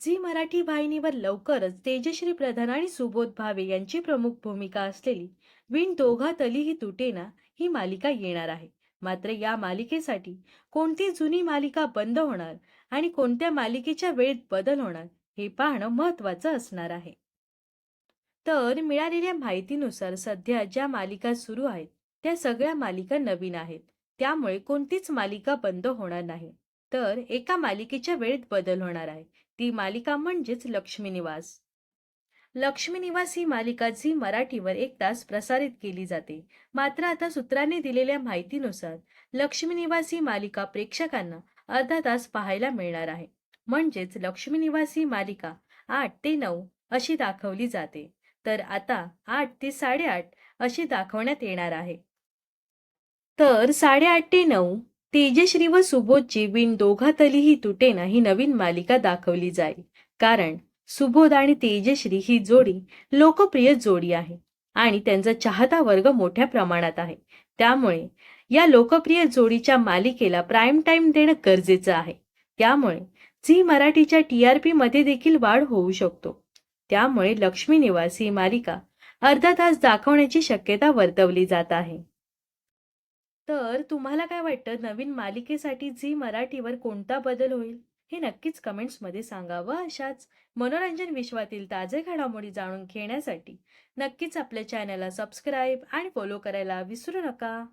Zee Marathi वाहिनीवर लवकरच तेजश्री प्रधान आणि सुबोध भावे यांची प्रमुख भूमिका असलेली विण दोघा तलीही तुटेना ही मालिका येणार आहे. मात्र या मालिकेसाठी कोणती जुनी मालिका बंद होणार आणि कोणत्या मालिकेच्या वेळेत बदल होणार हे पाहणं महत्वाचं असणार आहे. तर मिळालेल्या माहितीनुसार सध्या ज्या मालिका सुरू आहेत त्या सगळ्या मालिका नवीन आहेत. त्यामुळे कोणतीच मालिका बंद होणार नाही. तर एका मालिकेच्या वेळेत बदल होणार आहे. ती मालिका म्हणजेच लक्ष्मी निवास. लक्ष्मी निवास ही मालिका झी मराठीवर एक तास प्रसारित केली जाते. मात्र आता सूत्रांनी दिलेल्या माहितीनुसार लक्ष्मी निवास ही मालिका प्रेक्षकांना अर्धा तास पाहायला मिळणार आहे. म्हणजेच लक्ष्मी निवास ही मालिका आठ ते नऊ अशी दाखवली जाते. तर आता आठ ते साडेआठ अशी दाखवण्यात येणार आहे. तर साडेआठ ते नऊ तेजश्री व सुबोधची विण दोघातलीही तुटेना ही नवीन मालिका दाखवली जाईल. कारण सुबोध आणि तेजश्री ही जोडी लोकप्रिय जोडी आहे आणि त्यांचा चाहता वर्ग मोठ्या प्रमाणात आहे. त्यामुळे या लोकप्रिय जोडीच्या मालिकेला प्राईम टाईम देणं गरजेचं आहे. त्यामुळे झी मराठीच्या टी आर पी मध्ये देखील वाढ होऊ शकतो. त्यामुळे लक्ष्मी निवास ही मालिका अर्धा तास दाखवण्याची शक्यता वर्तवली जात आहे. तर तुम्हाला काय वाटतं? नवीन मालिकेसाठी झी मराठीवर कोणता बदल होईल? हे नक्कीच कमेंट्समध्ये सांगा व अशाच मनोरंजन विश्वातील ताजे घडामोडी जाणून घेण्यासाठी. नक्कीच आपल्या चॅनलला सबस्क्राईब आणि फॉलो करायला विसरू नका.